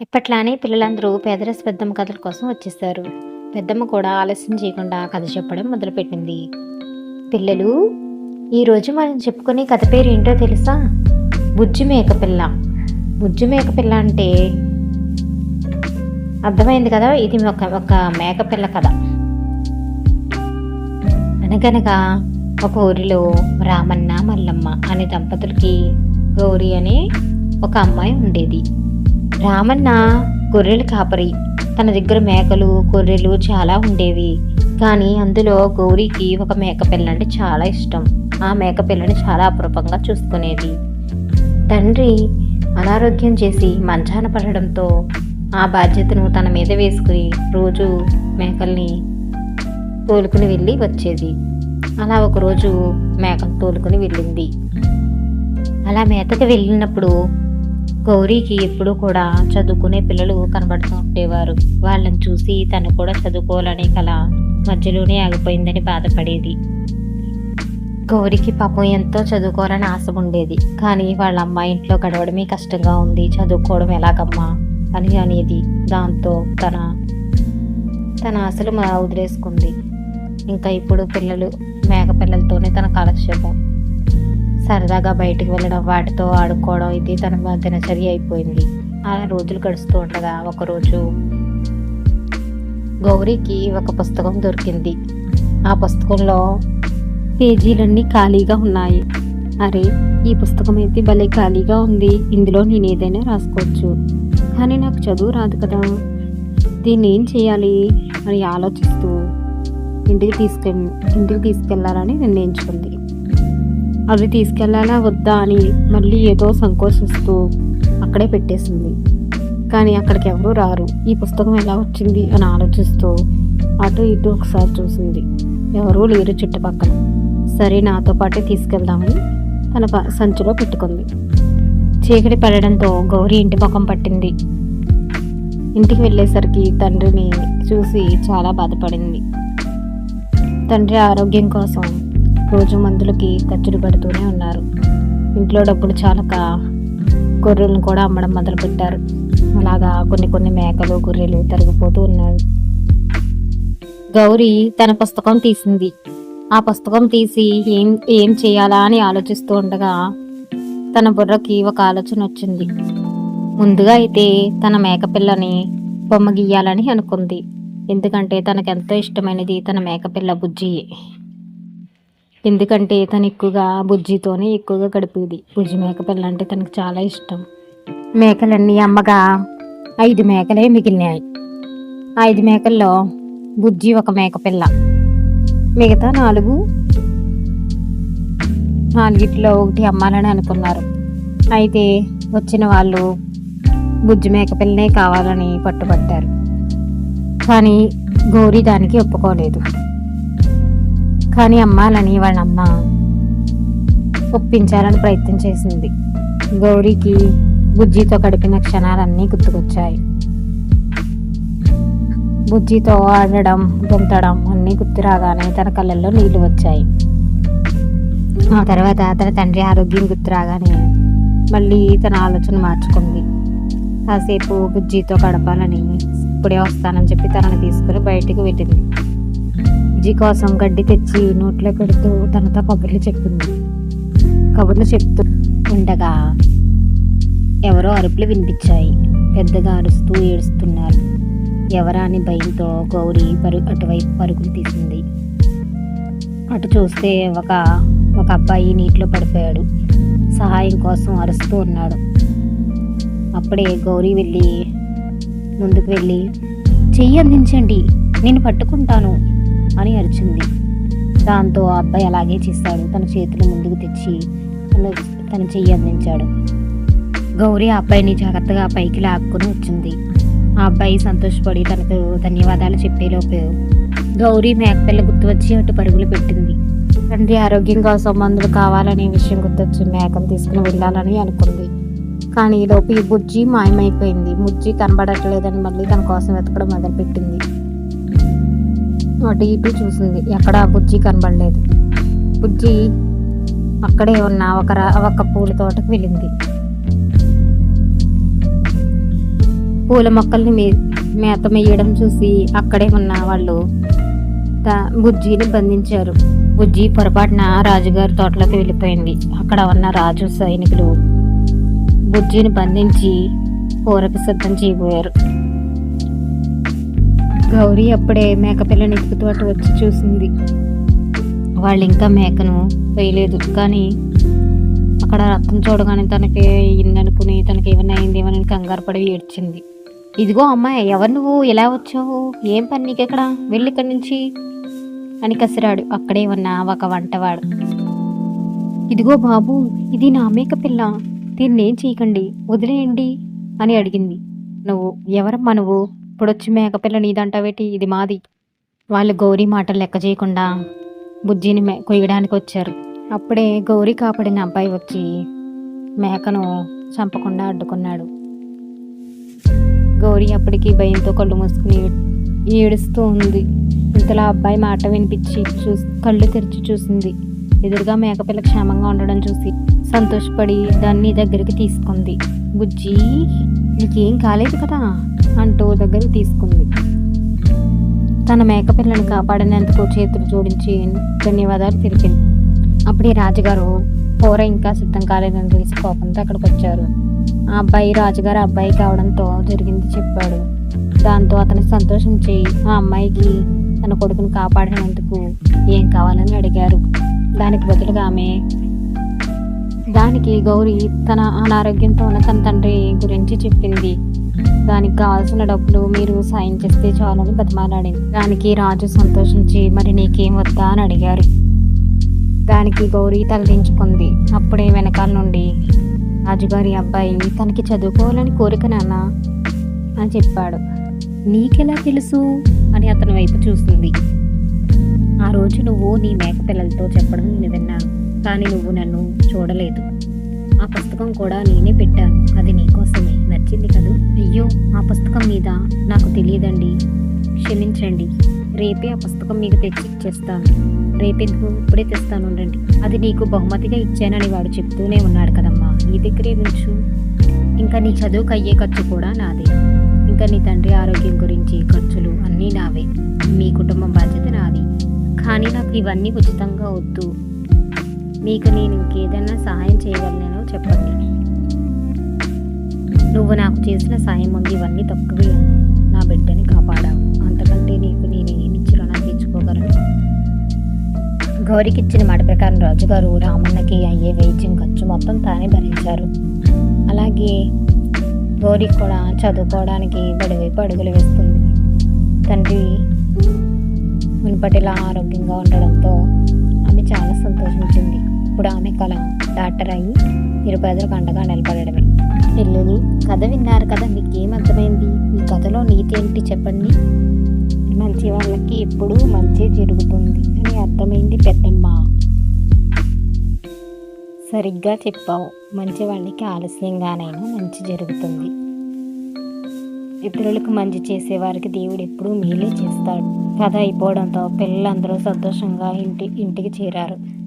ఇప్పట్లానే పిల్లలందరూ పేదరస్ పెద్దమ్మ కథల కోసం వచ్చేసారు పెద్దమ్మ కూడా ఆలస్యం చేయకుండా కథ చెప్పడం మొదలుపెట్టింది. పిల్లలు ఈరోజు మనం చెప్పుకునే కథ పేరు ఏంటో తెలుసా? బుజ్జి మేకపిల్ల బుజ్జి మేకపిల్ల అంటే అర్థమైంది కదా? ఇది ఒక ఒక మేకపిల్ల కథ. అనగనగా ఒక ఊరిలో రామన్న మల్లమ్మ అనే దంపతులకి గౌరీ అనే ఒక అమ్మాయి ఉండేది. రామన్న గొర్రెల కాపరి. తన దగ్గర మేకలు గొర్రెలు చాలా ఉండేవి. కానీ అందులో గౌరీకి ఒక మేక అంటే చాలా ఇష్టం. ఆ మేక పిల్లని చాలా అపురూపంగా చూసుకునేది. తండ్రి అనారోగ్యం చేసి మంచాన పడడంతో ఆ బాధ్యతను తన మీద వేసుకుని రోజు మేకల్ని తోలుకుని వెళ్ళి వచ్చేది. అలా ఒకరోజు మేకను తోలుకుని వెళ్ళింది. అలా మేతకు వెళ్ళినప్పుడు గౌరీకి ఎప్పుడూ కూడా చదువుకునే పిల్లలు కనబడుతూ ఉండేవారు. వాళ్ళని చూసి తను కూడా చదువుకోవాలనే కల మధ్యలోనే ఆగిపోయిందని బాధపడేది. గౌరికి పాపం ఎంతో చదువుకోవాలని ఆశ ఉండేది. కానీ వాళ్ళ అమ్మ ఇంట్లో గడవడమే కష్టంగా ఉంది. చదువుకోవడం ఎలాగమ్మా? అని అనేది దాంతో తన తన ఆశలు వదిలేసుకుంది. ఇంకా ఇప్పుడు పిల్లలు మేక పిల్లలతోనే తన కాలక్షేపం. సరదాగా బయటికి వెళ్ళడం వాటితో ఆడుకోవడం ఇది తన దినచర్య అయిపోయింది. అలా రోజులు గడుస్తూ ఉండగా ఒకరోజు గౌరీకి ఒక పుస్తకం దొరికింది. ఆ పుస్తకంలో పేజీలన్నీ ఖాళీగా ఉన్నాయి. అరే ఈ పుస్తకం అయితే భలే ఖాళీగా ఉంది. ఇందులో నేను ఏదైనా రాసుకోవచ్చు. కానీ నాకు చదువు రాదు కదా. దీన్ని ఏం చేయాలి అని ఆలోచిస్తూ ఇంటికి తీసుకెళ్ళి ఇంటికి తీసుకెళ్ళాలని నిర్ణయించుకుంది. అవి తీసుకెళ్ళాలా వద్దా అని మళ్ళీ ఏదో సంకోచిస్తూ అక్కడే పెట్టేసింది. కానీ అక్కడికి ఎవరూ రారు. ఈ పుస్తకం ఎలా వచ్చింది అని ఆలోచిస్తూ అటు ఇటు ఒకసారి చూసింది. ఎవరూ లేరు చుట్టుపక్కల. సరే నాతో పాటే తీసుకెళ్దామని తన ప- సంచిలో పెట్టుకుంది. చీకటి పడడంతో గౌరీ ఇంటి ముఖం పట్టింది. ఇంటికి వెళ్ళేసరికి తండ్రిని చూసి చాలా బాధపడింది. తండ్రి ఆరోగ్యం కోసం రోజు మందులకి ఖర్చులు పెడుతూనే ఉన్నారు. ఇంట్లో డబ్బులు చాలక గొర్రెలను కూడా అమ్మడం మొదలుపెట్టారు. అలాగా కొన్ని కొన్ని మేకలు గొర్రెలు తరిగిపోతూ ఉన్నాయి. గౌరీ తన పుస్తకం తీసింది. ఆ పుస్తకం తీసి ఏం ఏం చేయాలా అని ఆలోచిస్తూ ఉండగా తన బుర్రకి ఒక ఆలోచన వచ్చింది. ముందుగా అయితే తన మేకపిల్లని బొమ్మ గీయాలని అనుకుంది. ఎందుకంటే తనకెంతో ఇష్టమైనది తన మేకపిల్ల బుజ్జి. ఎందుకంటే తను ఎక్కువగా బుజ్జితోనే ఎక్కువగా గడిపేది. బుజ్జి మేకపిల్ల అంటే తనకు చాలా ఇష్టం. మేకలన్నీ అమ్మగా ఐదు మేకలే మిగిలినాయి. ఐదు మేకల్లో బుజ్జి ఒక మేకపిల్ల. మిగతా నాలుగు నాలుగిట్లో ఒకటి అమ్మాలని అనుకున్నారు. అయితే వచ్చిన వాళ్ళు బుజ్జి మేకపిల్లనే కావాలని పట్టుబట్టారు. కానీ గౌరీ దానికి ఒప్పుకోలేదు. కానీ అమ్మాలని వాళ్ళ అమ్మ ఒప్పించాలని ప్రయత్నం చేసింది. గౌరీకి బుజ్జితో గడిపిన క్షణాలన్నీ గుర్తుకొచ్చాయి. బుజ్జితో ఆడడం గెంతడం అన్నీ గుర్తు రాగానే తన కళ్ళల్లో నీళ్ళు వచ్చాయి. ఆ తర్వాత తన తండ్రి ఆరోగ్యం గుర్తు రాగానే మళ్ళీ తన ఆలోచన మార్చుకుంది. కాసేపు బుజ్జితో గడపాలని ఇప్పుడే వస్తానని చెప్పి తనని తీసుకుని బయటకు వెళ్ళింది బుజ్జి కోసం గడ్డి తెచ్చి నోట్లో పెడుతూ తనతో కబుర్లు చెప్పింది. కబుర్లు చెప్తూ ఉండగా ఎవరో అరుపులు వినిపించాయి. పెద్దగా అరుస్తూ ఏడుస్తున్నారు. ఎవరా అని భయంతో గౌరీ పరు అటువైపు పరుగులు తీసింది. అటు చూస్తే ఒక ఒక అబ్బాయి నీటిలో పడిపోయాడు. సహాయం కోసం అరుస్తూ ఉన్నాడు. అప్పుడే గౌరీ వెళ్ళి ముందుకు వెళ్ళి చెయ్యి అందించండి. నేను పట్టుకుంటాను. అని అరిచింది. దాంతో ఆ అబ్బాయి అలాగే చేశాడు. తన చేతులు ముందుకు తెచ్చి తన తన చెయ్యి అందించాడు. గౌరీ ఆ అబ్బాయిని జాగ్రత్తగా పైకి లాక్కుని వచ్చింది. ఆ అబ్బాయి సంతోషపడి తనకు ధన్యవాదాలు చెప్పేలోపు గౌరీ మేకపిల్ల గుర్తు వచ్చి అటు పరుగులు పెట్టింది. తండ్రి ఆరోగ్యం కోసం మందులు కావాలనే విషయం గుర్తొచ్చి మేకను తీసుకుని వెళ్ళాలని అనుకుంది. కానీ ఈ లోపు ఈ బుజ్జి మాయమైపోయింది. బుజ్జి కనబడట్లేదని మళ్ళీ తన కోసం వెతకడం మొదలుపెట్టింది. అటు ఇటు చూసింది. ఎక్కడ బుజ్జి కనబడలేదు. బుజ్జి అక్కడే ఉన్న ఒక రా- ఒక పూల తోటకు వెళ్ళింది. పూల మొక్కల్ని మే మేత మేయడం చూసి అక్కడే ఉన్న వాళ్ళు బుజ్జిని బంధించారు. బుజ్జి పొరపాటున రాజుగారి తోటలోకి వెళ్ళిపోయింది. అక్కడ ఉన్న రాజు సైనికులు బుజ్జిని బంధించి కూరకి సిద్ధం చేయబోయారు. గౌరీ అప్పుడే మేకపిల్లని ఎత్తుకుతూ అటు వచ్చి చూసింది. వాళ్ళు ఇంకా మేకను వేయలేదు. కానీ అక్కడ రక్తం చూడగానే తనకి అయిందనుకుని తనకి ఏమైనా అయింది ఏమని కంగారు పడి ఏడ్చింది. ఇదిగో అమ్మాయి ఎవరు నువ్వు? ఎలా వచ్చావు? ఏం పని నీకు ఎక్కడ వెళ్ళి ఇక్కడి నుంచి అని కసిరాడు. అక్కడే ఉన్న ఒక వంటవాడు. ఇదిగో బాబు ఇది నా మేక పిల్ల. దీన్ని ఏం చేయకండి? వదిలేయండి అని అడిగింది. నువ్వు ఎవరమ్మా నువ్వు? ఇప్పుడొచ్చి మేకపిల్ల నీదంటావేటి? ఇది మాది. వాళ్ళు గౌరీ మాటలు లెక్క చేయకుండా బుజ్జిని మే కొయ్యడానికి వచ్చారు అప్పుడే గౌరీ కాపాడిన అబ్బాయి వచ్చి మేకను చంపకుండా అడ్డుకున్నాడు. గౌరీ అప్పటికి భయంతో కళ్ళు మూసుకుని ఏడుస్తూ ఉంది. ఇంతలో అబ్బాయి మాట వినిపించి చూసి కళ్ళు తెరిచి చూసింది. ఎదురుగా మేకపిల్ల క్షేమంగా ఉండడం చూసి సంతోషపడి దాన్ని దగ్గరికి తీసుకుంది. బుజ్జి నీకేం కాలేదు కదా? అంటూ దగ్గరికి తీసుకుంది. తన మేకపిల్లను కాపాడినందుకు చేతులు జోడించి ధన్యవాదాలు తెలిపింది. అప్పుడే రాజుగారు కూర ఇంకా సిద్ధం కాలేదని తెలిసి కోపంతో అక్కడికి వచ్చారు. ఆ అబ్బాయి రాజుగారు అబ్బాయి కావడంతో జరిగింది చెప్పాడు. దాంతో అతని సంతోషించి ఆ అమ్మాయికి తన కొడుకుని కాపాడినందుకు ఏం కావాలని అడిగారు. దానికి బదులుగా ఆమె దానికి గౌరీ తన అనారోగ్యంతో ఉన్న తన తండ్రి గురించి చెప్పింది. దానికి కావాల్సిన డబ్బులు మీరు సాయం చేస్తే చాలని బతిమాలాడింది దానికి రాజు సంతోషించి మరి నీకేం వద్దా? అని అడిగారు. దానికి గౌరీ తలదించుకుంది. అప్పుడే వెనకాల నుండి రాజుగారి అబ్బాయి తనకి చదువుకోవాలని కోరిక నాన్న అని చెప్పాడు. నీకెలా తెలుసు? అని అతని వైపు చూస్తుంది ఆ రోజు నువ్వు నీ మేక పిల్లలతో చెప్పడం నేను విన్నాను కానీ నువ్వు నన్ను చూడలేదు. ఆ పుస్తకం కూడా నేనే పెట్టాను. అది నీకోసం నచ్చింది కదూ? అయ్యో ఆ పుస్తకం మీద నాకు తెలియదండి. క్షమించండి. రేపే ఆ పుస్తకం మీకు తెచ్చి ఇచ్చేస్తాను. రేపెందుకు? ఇప్పుడే తెస్తాను ఉండండి. అది నీకు బహుమతిగా ఇచ్చానని వాడు చెప్తూనే ఉన్నాడు కదమ్మా. నీ దగ్గరే ఉంచు. ఇంకా నీ చదువుకు అయ్యే ఖర్చు కూడా నాదే. ఇంకా నీ తండ్రి ఆరోగ్యం గురించి ఖర్చులు అన్నీ నావే. మీ కుటుంబం బాధ్యత నాది. కానీ నాకు ఇవన్నీ ఉచితంగా వద్దు. మీకు నేను ఇంకేదైనా సహాయం చేయగలనేనో చెప్పండి. నువ్వు నాకు చేసిన సాయం ఉంది ఇవన్నీ తక్కువే నా బిడ్డని కాపాడావు. అంతకంటే నీకు నేను ఏమిచ్చి రుణం తీర్చుకోగలను గౌరికి ఇచ్చిన మాట ప్రకారం రాజుగారు రామన్నకి అయ్యే వైద్యం ఖర్చు మొత్తం తానే భరించారు. అలాగే గౌరి కూడా చదువుకోవడానికి బడివైపు అడుగులు వేస్తుంది. తండ్రి మునుపటిలా ఆరోగ్యంగా ఉండడంతో ఆమె చాలా సంతోషించింది. ఇప్పుడు ఆమె కళ డాక్టర్ అయ్యి నిరుపేదలకు అండగా నిలబడమే పిల్లలు కథ విన్నారు కదా మీకు ఏమర్థమైంది అర్థమైంది ఈ కథలో నీతి ఏంటి చెప్పండి. మంచి వాళ్ళకి ఎప్పుడూ మంచి జరుగుతుంది అని అర్థమైంది పెద్దమ్మ. సరిగ్గా చెప్పావు. మంచి వాళ్ళకి ఆలస్యంగానైనా మంచి జరుగుతుంది. ఇతరులకు మంచి చేసేవారికి దేవుడు ఎప్పుడూ మేలే చేస్తాడు. కథ అయిపోవడంతో పిల్లలందరూ సంతోషంగా ఇంటి ఇంటికి చేరారు.